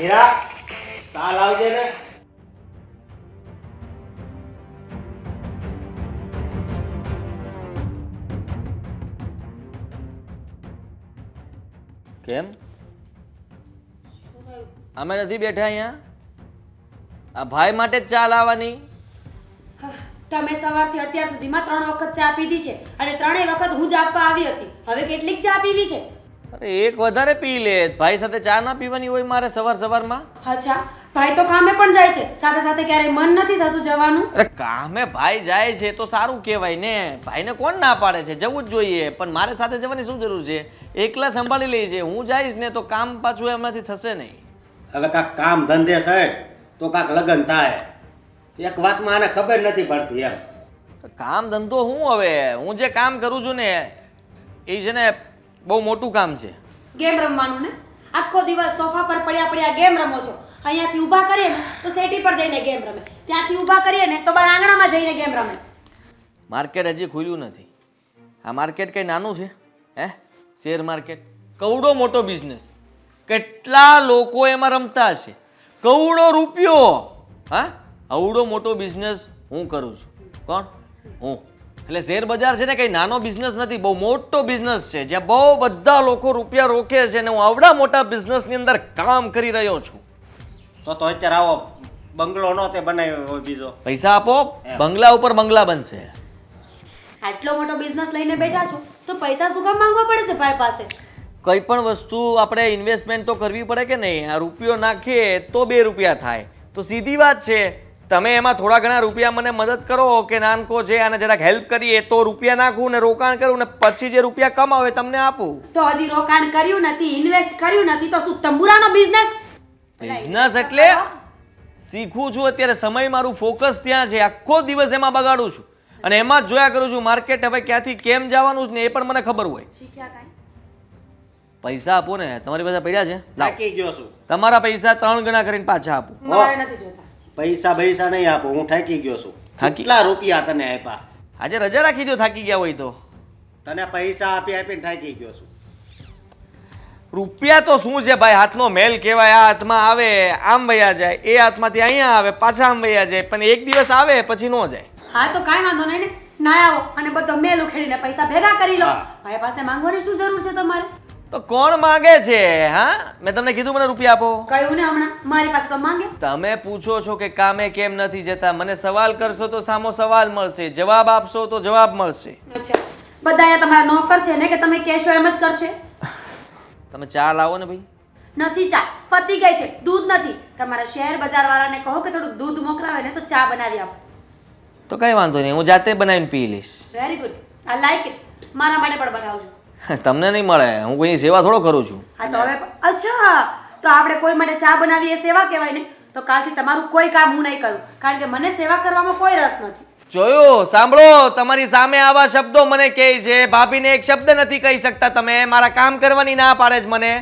હીરા તાલ આવજે ને. કેમ? અમે નથી બેઠા અહીંયા? આ ભાઈ માટે જ ચા લાવવાની? તમે સવારથી અત્યાર સુધીમાં ત્રણ વખત ચા પીધી છે અને ત્રણેય વખત હું જ આપવા આવી હતી. હવે કેટલીક ચા પીવી છે? અરે એક વધારે પી લે. ભાઈ સાથે ચા ના પીવાની હોય મારે સવાર સવારમાં? અચ્છા ભાઈ તો કામે પણ જાય છે. સાથે સાથે ક્યારેય મન નથી થતું જવાનું. અરે કામે ભાઈ જાય છે તો સારું કહેવાય ને. ભાઈને કોણ ના પાડે છે? જવું જ જોઈએ. પણ મારે સાથે જવાની શું જરૂર છે? એકલા સંભાળી લઈ છે. હું જઈશ ને તો કામ પાછું એમનાથી થશે નહીં. હવે કાંક કામ ધંધે સાહેબ તો કાંક લગ્ન થાય. એક વાતમાં આને ખબર નથી પડતી એમ. કામ ધંધો હું હવે? હું જે કામ કરું છું ને એ છે ને બહુ મોટું કામ છે. ગેમ રમવાનું ને? આખો દિવસ સોફા પર પડ્યા પડ્યા ગેમ રમો છો. અહીંયાથી ઊભા કરીએ ને તો સેટી પર જઈને ગેમ રમે. ત્યાંથી ઊભા કરીએ ને તો બાર આંગણામાં જઈને ગેમ રમે. માર્કેટ હજી ખુલ્યું નથી. આ માર્કેટ કંઈ નાનું છે? હે? Share market. કવડો મોટો બિઝનેસ કેટલા લોકો એમાં રમતા હશે? કવડો રૂપિયો. હા? અવડો મોટો બિઝનેસ હું કરું છું. કોણ? હું. એટલે શેર બજાર છે ને કંઈ નાનો બિઝનેસ નથી બહુ મોટો બિઝનેસ છે જ્યાં બહુ બધા લોકો રૂપિયા રોકે છે અને હું આવડા મોટા બિઝનેસની અંદર કામ કરી રહ્યો છું. તો તો અત્યારે આવો બંગલો નો તે બનાવ્યો હોય બીજો. પૈસા આપો બંગલા ઉપર બંગલા બનશે. આટલો મોટો બિઝનેસ લઈને બેઠા છો તો પૈસા શું કામ માંગવા પડે છે ભાઈ પાસે? કઈ પણ વસ્તુ આપણે ઇન્વેસ્ટમેન્ટ તો કરવી પડે કે નહીં? આ રૂપિયો નાખીએ તો બે રૂપિયા થાય. તો સીધી વાત છે તમે એમાં થોડા ઘણા રૂપિયા મને મદદ કરો કે નાનકો છે આને જરાક હેલ્પ કરીએ તો રૂપિયા નાખું ને રોકાણ કરું ને પછી જે રૂપિયા કમાવે તમને આપું? તો હજી રોકાણ કર્યું નથી ઇન્વેસ્ટ કર્યું નથી તો શું તંબુરાનો બિઝનેસ બિઝનેસ એટલે શીખું છું અત્યારે સમય મારું ફોકસ ત્યાં છે આખો દિવસ એમાં બગાડું છું. અને એમાં જ જોયા કરું છું માર્કેટ હવે ક્યાંથી કેમ જવાનું છે ને એ પણ મને ખબર હોય. પૈસા આપો ને તમારી પાસે પડ્યા છે? તમારા પૈસા ત્રણ ગણા કરીને પાછા આપો. નથી જોતા. પૈસા પૈસા નહીં આપો હું થાકી ગયો છું. થાકી? કેટલા રૂપિયા તને આપ્યા? આજે રજા રાખી દો થાકી ગયા હોય તો. તને પૈસા આપી આપીને થાકી ગયો છું. રૂપિયા તો શું છે ભાઈ? હાથનો મેલ કહેવાય આ હાથમાં આવે આમ વયા જાય એ હાથમાંથી અહીંયા આવે પાછા આમ વયા જાય પણ એક દિવસ આવે પછી નો જાય. હા તો કાંઈ વાંધો નહીં ને. ના આવો અને બધો મેલ ઉખેડીને પૈસા ભેગા કરી લો. હા. ભાઈ પાસે માંગવાની શું જરૂર છે તમારે? તો કોણ માંગે છે હા? મેં તમને કીધું મને રૂપિયા આપો. કહ્યું ને હમણાં? મારી પાસે તો માંગે. તમે પૂછો છો કે કામે કેમ નથી જતા. મને સવાલ કરશો તો સામો સવાલ મળશે. જવાબ આપશો તો જવાબ મળશે. અચ્છા. બધા અહીંયા તમારા નોકર છે ને કે તમે કહેશો એમ જ કરશે? તમે ચા લાવો ને ભાઈ? નથી ચા. પતી ગઈ છે. દૂધ નથી. તમારા શહેર બજાર વાળાને કહો કે થોડું દૂધ મોકલાવે ને તો ચા બનાવી આપો. તો કઈ વાંધો નહીં. હું જાતે બનાવીને પી લઈશ. Very good I like it મારા માટે પણ બનાવજો. તમને નહીં મળે હું કોઈની સેવા થોડો કરું છું. હા તો હવે અચ્છા તો આપણે કોઈ માટે ચા બનાવીએ એ સેવા કહેવાય ને? તો કાલથી તમારું કોઈ કામ હું નહીં કરું કારણ કે મને સેવા કરવામાં કોઈ રસ નથી. જોયું સાંભળો તમારી સામે આવા શબ્દો મને કહે છે ભાભીને એક શબ્દ નથી કહી શકતા તમે મારા કામ કરવાની ના પાડે છે મને.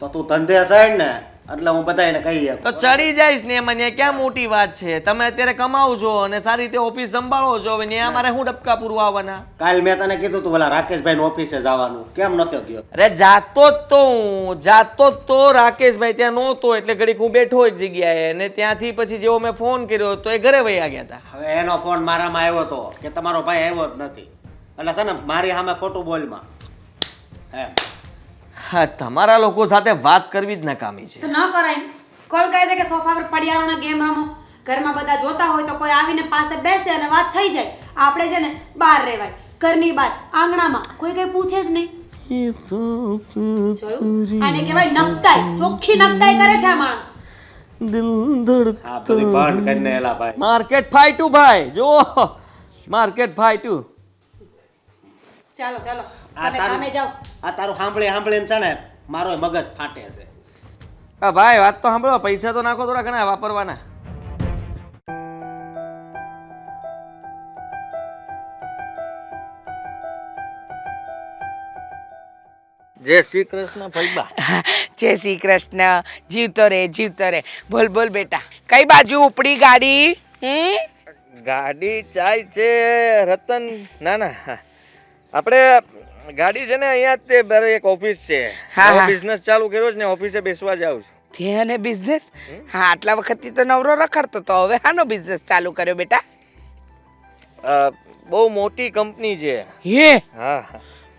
તો તું ધંધે સહેડ ને. એટલે હું બધાને કહી શકું. તો ચડી જઈશ ને મને ક્યાં મોટી વાત છે? તમે અત્યારે કમાવ છો અને સારી રીતે ઓફિસ સંભાળો છો હવે ત્યાં મારે શું ડબકા પૂરવા આવવાના કાલ મેં તને કીધું તું પેલા રાકેશભાઈ ઓફિસે જવાનું. કેમ નતો ગયો? અરે જાતો જ તો હું જાતો જ તો રાકેશભાઈ ત્યાં નહોતો એટલે ઘડીક હું બેઠો જ જગ્યાએ અને ત્યાંથી પછી જેવો મેં ફોન કર્યો તો એ ઘરે વહી ગયા હતા હવે એનો ફોન મારામાં આવ્યો હતો કે તમારો ભાઈ આવ્યો જ નથી. એટલે છે ને મારી સામે ખોટું બોલમાં. એમ. હા તમારા લોકો સાથે વાત કરવી જ નકામી છે. તો ન કરાય ને. કોણ કહે છે કે સોફા પર પડિયાળોને ગેમ રમો? ઘરમાં બધા જોતા હોય તો કોઈ આવીને પાસે બેસે અને વાત થઈ જાય. આપણે છે ને બહાર રહેવાય. ઘરની બહાર આંગણામાં. કોઈ કઈ પૂછે જ નહીં. જોયું? આને કહેવાય નકતાઈ. ચોખ્ખી નકતાઈ કરે છે આ માણસ. આ બધી બંધ કરીને એલા ભાઈ. માર્કેટ ફાઈટુ ભાઈ જો માર્કેટ ફાઈટુ ચાલો ચાલો. આ તમે તારું- કામે જાઓ. આ તારું સાંભળી સાંભળીને છે ને મારો મગજ ફાટે છે. હા ભાઈ વાત તો સાંભળો પૈસા તો નાખો થોડા ઘણા વાપરવાના. જય શ્રી કૃષ્ણ ભાઈબા જય શ્રી કૃષ્ણ જીવતો રે જીવતો રે. બોલ બોલ બેટા કઈ બાજુ ઉપડી ગાડી? હમ? ગાડી ચાય છે રતન ના ના. આપણે ગાડી છે ને અહીંયા તે મારે એક ઓફિસ છે. હા, હા. બિઝનેસ ચાલુ કર્યો છે ને ઓફિસે બેસવા જાઉં છું. તે અને બિઝનેસ હા આટલા વખતથી તો નવરો રખડતો તો હવે હાનો બિઝનેસ ચાલુ કર્યો બેટા? અ, બહુ મોટી કંપની છે. હે? હા.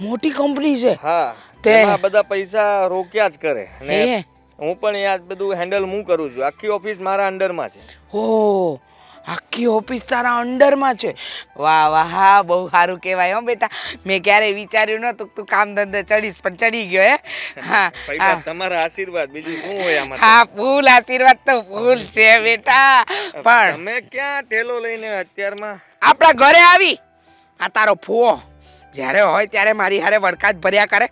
મોટી કંપની છે? હા. તે- તેમાં બધા પૈસા રોક્યા જ કરે. અને હે? હું પણ અહીંયા બધું હેન્ડલ હું કરું છું. આખી ઓફિસ મારા અંડરમાં છે. હો. આખી ઓફિસ તારા અંડરમાં છે. વાહ વાહ હા બહુ સારું કહેવાય હો બેટા. મેં ક્યારેય વિચાર્યું નતું તું કામ ધંધે ચડીશ પણ ચડી ગયો હે. હા હા. તમારા આશીર્વાદ બીજું શું હોય આમાં હા ફૂલ આશીર્વાદ તો ફૂલ છે બેટા. પણ તમે ક્યાં ટેલો લઈને અત્યારમાં? આપણા ઘરે આવી. આ તારો ફુઓ જ્યારે હોય ત્યારે મારી હારે વડકાત ભર્યા કરે.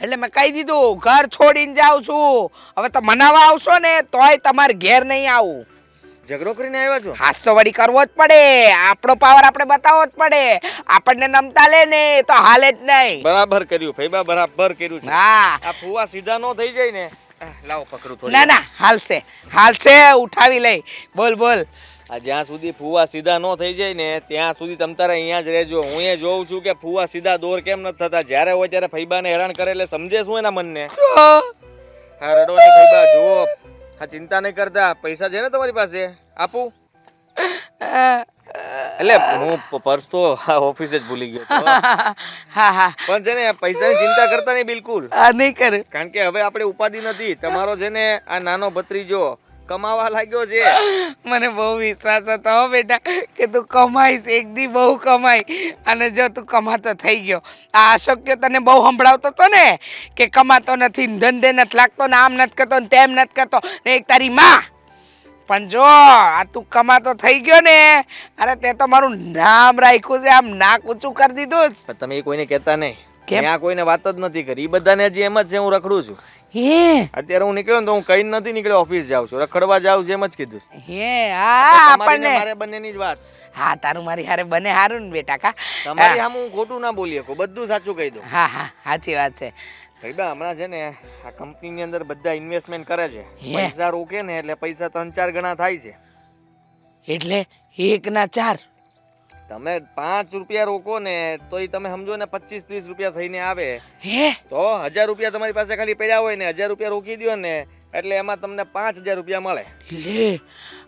એટલે મેં કહી દીધું ઘર છોડીને જાઉં છું. હવે તો મનાવા આવશો ને તોય તમારે ઘેર નહીં આવું. ઝઘડો કરીને આવ્યા છો? હાસ તો વળી કરવો જ પડે. આપણો પાવર આપણે બતાવવો જ પડે. આપણને નમતા લે ને તો હાલે જ નહીં. બરાબર કર્યું ભાઈબા બરાબર કર્યું છે. હા. આ ફુવા સીધા નો થઈ જાય ને. લાવો પકડું થોડું ના ના હાલશે. હાલશે ઉઠાવી લઈ. બોલ બોલ. આ જ્યાં સુધી ફુવા સીધા નો થઈ જાય ને ત્યાં સુધી તમ તારે અહીંયા જ રહેજો. હું એ જોઉં છું કે ફુવા સીધા દોર કેમ નથી થતા. જ્યારે હોય ત્યારે ફૈબાને હેરાન કરે એટલે સમજે શું એના મનને? હા રડો ને ફૈબા જુઓ. હા ચિંતા નહીં કરતા. પૈસા છે ને તમારી પાસે? આપું? એટલે હું પર્સ તો ઓફિસે જ ભૂલી ગયો હા હા. પણ છે ને પૈસાની ચિંતા કરતા નહીં બિલકુલ. આ નહીં કરે. કારણ કે હવે આપણે ઉપાધિ નથી. તમારો છે ને આ નાનો ભત્રીજો કમાવા લાગ્યો છે? મને બહુ વિશ્વાસ હતો બેટા કે તું કમાઈશ એક દી બહુ કમાઈ. અને જો તું કમાતો થઈ ગયો. આ અશોક્ય તને બહુ સંભળાવતો હતો ને કે કમાતો નથી ધંધે નથી લાગતો ને આમ નથી કરતો ને તેમ નથી કરતો. ને એક તારી માં. પણ જો આ તું કમાતો થઈ ગયો ને અરે તે તો મારું નામ રાખ્યું છે આમ નાક ઊંચું કરી દીધું જ. તમે કોઈને કહેતા નહીં? મેં આ કોઈને વાત જ નથી કરી. એ બધાને હજી એમ જ છે હું રખડું છું. હે? અત્યારે હું નીકળ્યો ને તો હું કઈ નથી નીકળ્યો ઓફિસ જાઉં છું. રખડવા જાઉં જેમ જ કીધું હે આ આપણને. મારે બંનેની જ વાત. હા તારું મારી હારે બને હારું ને બેટા કા. તમારી આમ હું ખોટું ના બોલી શકું બધું સાચું કહી દઉં. હા હા સાચી વાત છે. ભાઈબા હમણાં છે ને આ કંપનીની અંદર બધા ઇન્વેસ્ટમેન્ટ કરે છે. પૈસા રોકે ને એટલે પૈસા ત્રણ ચાર ગણા થાય છે. એટલે એક ના ચાર. તમે પાંચ રૂપિયા રોકો ને તો એ તમે સમજો ને પચીસ ત્રીસ રૂપિયા થઈને આવે. હે? તો હજાર રૂપિયા તમારી પાસે ખાલી પડ્યા હોય ને હજાર રૂપિયા રોકી દો ને એટલે એમાં તમને પાંચ હજાર રૂપિયા મળે. લે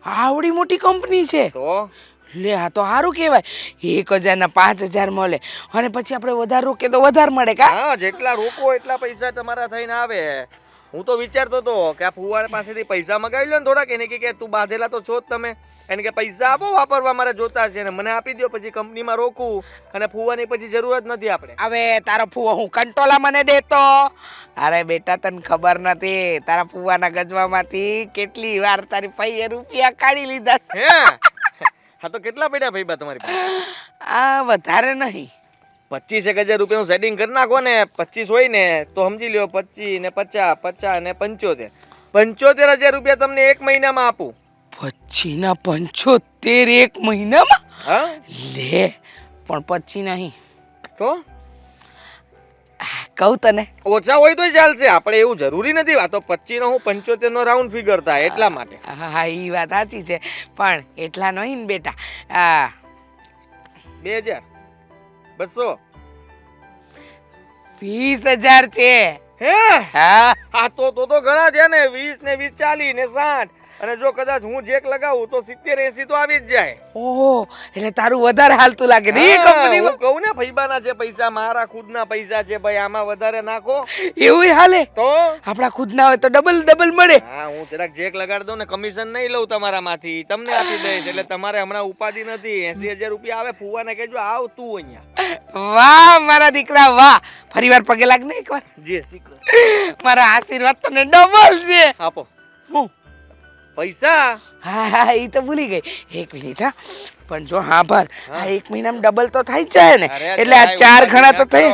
આવડી મોટી કંપની છે. તો? લે આ તો સારું કહેવાય. એક હજાર ના પાંચ હજાર મળે. અને પછી આપણે વધારે રોકે તો વધારે મળે કા? હા જેટલા રોકો એટલા પૈસા તમારા થઈને આવે. હું તો વિચારતો હતો કે આ ફુવાડ પાસેથી પૈસા મગાવી લો ને થોડાક. એને કે તું બાંધેલા તો છો જ તમે. એને કે પૈસા આપો વાપરવા મારે જોતા છે. ને મને આપી દો પછી કંપનીમાં રોકું અને ફુવાની પછી જરૂરત નથી આપણે. હવે તારો ફુવા હું કંટોલા મને દેતો? અરે બેટા તને ખબર નથી તારા ફુવાના ગજવામાંથી કેટલી વાર તારી પૈયે રૂપિયા કાઢી લીધા છે. હે? તો કેટલા પડ્યા ભાઈ બા તમારી આ વધારે નહીં. પચીસ એક હજાર રૂપિયાનું સેટિંગ કરી નાખો ને પચીસ હોય ને તો સમજી લ્યો પચીસ ને પચાસ પચાસ ને પંચોતેર. પંચોતેર હજાર રૂપિયા તમને એક મહિનામાં આપું. પછી ના પંચોતેર એક મહિનામાં? હા? લે પણ પછી નહીં. તો? કહું તને. ઓછા હોય તોય ચાલશે. આપણે એવું જરૂરી નથી. આ તો પચીસ નો હું પંચોતેર નો રાઉન્ડ ફિગર થાય એટલા માટે. હા એ વાત સાચી છે. પણ એટલા નહીં ને બેટા. આ બે હજાર બસો. વીસ હજાર છે. હે? હા. આ તો તો તો ઘણા થયા ને. વીસ ને વીસ ચાલીસ ને સાઠ. અને જો કદાચ હું જેક લગાવું તો સિત્તેર એસી તો આવી જ જાય. ઓહો એટલે તારું વધારે હાલતું લાગે ને એ હા, હું કહું ને ફૈબાના છે પૈસા મારા ખુદના પૈસા છે ભાઈ આમાં વધારે નાખો. એવું હાલે? તો? આપણા ખુદના હોય તો ડબલ ડબલ મળે. હા હું જરાક જેક લગાડ દઉં ને કમિશન નહીં લઉં તમારામાંથી. તમને આપી દઈશ એટલે તમારે હમણાં ઉપાધિ નથી. એસી હજાર રૂપિયા આવે ફુવાને કહેજો આવ તું અહીંયા. વાહ મારા દીકરા વાહ. ફરી વાર પગે લાગ ને એકવાર. જી શ્રી મારા આશીર્વાદ તને ડબલ છે. આપો. હું? પૈસા હા હા એ તો ભૂલી ગઈ. એક મિનિટ હા. પણ જો હા ભર. હા. એક મહિનામાં ડબલ તો થાય છે ને. એટલે આ ચાર ઘણા તો થઈ.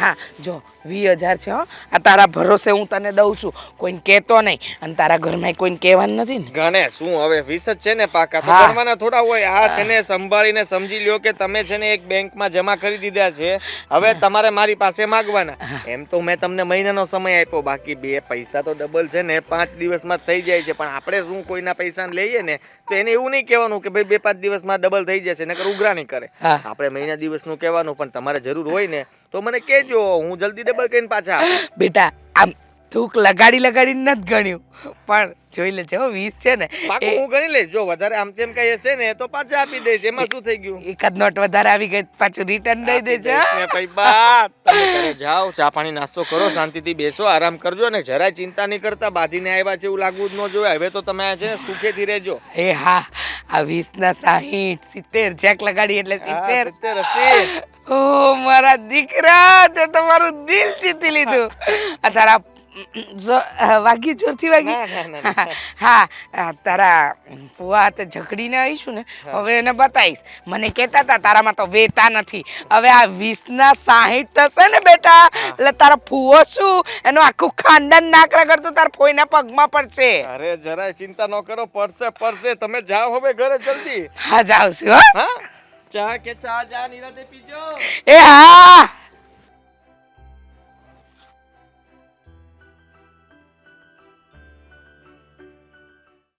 હા જો વીસ હજાર છે હો. આ તારા ભરોસે હું તને દઉં છું. કોઈને કહેતો નહીં. અને તારા ઘરમાં કોઈને કહેવાનું નથી ને. ગણે શું હવે વીસ જ છે ને પાકા? તો ઘરમાં થોડા હોય. આ છે ને સંભાળીને સમજી લ્યો કે તમે છે ને એક બેંકમાં જમા કરી દીધા છે. હવે તમારે મારી પાસે માગવાના. એમ તો મેં તમને મહિનાનો સમય આપ્યો. બાકી બે પૈસા તો ડબલ છે ને. પાંચ દિવસમાં થઈ જાય છે. પણ આપણે શું કોઈના પૈસા લઈએ ને તો એને એવું નહીં કહેવાનું કે ભાઈ બે પાંચ દિવસમાં ડબલ થઈ જશે નકર ઉઘરાણી કરે. આપણે મહિના દિવસનું કહેવાનું પણ તમારે જરૂર હોય ને તો મને કહેજો હું જલ્દી ડબલ કરીને પાછા બેટા આમ થૂક લગાડી લગાડીને નથી ગણ્યું. પણ જોઈ લેજે હો વીસ છે ને. પાકું હું ગણી લઈશ. જો વધારે આમ તેમ કઈ હશે ને તો પાછા આપી દઈશ. એમાં શું થઈ ગયું? એકાદ નોટ વધારે આવી ગઈ પાછું રિટર્ન દઈ દેજે. ને ભાઈ બા. તમે ઘરે જાઓ ચા પાણી નાસ્તો કરો શાંતિથી બેસો આરામ કરજો ને જરાય ચિંતા નહીં કરતા. બાંધીને આવ્યા છે એવું લાગવું જ ન જોઈએ. હવે તો તમે છે સુખેથી રહેજો. એ હા આ વીસ ના સાહીઠ સિત્તેર ચેક લગાડી એટલે હા, સિત્તેર. સિત્તેર હશે. ઓ મારા દીકરા તે તમારું દિલ જીતી લીધું. આ તારા જો વાગી જોરથી વાગી? ના, ના, ના, ના. હા તારા ફુવા હાથે ઝઘડીને આવીશું ને હવે એને બતાવીશ. મને કહેતા હતા તારામાં તો વેતા નથી. હવે આ વીસના સાહીઠ થશે ને બેટા? એટલે તારા ફુવો શું? એનું આખું ખાનદાન નાક કરતો તારા ફોઈના પગમાં પડશે. અરે જરાય ચિંતા ન કરો પડશે પડશે. તમે જાઓ હવે ઘરે જલ્દી. હા જાઉં છું હો. ચા કે ચા જા નિરાતે પીજો. એ હા!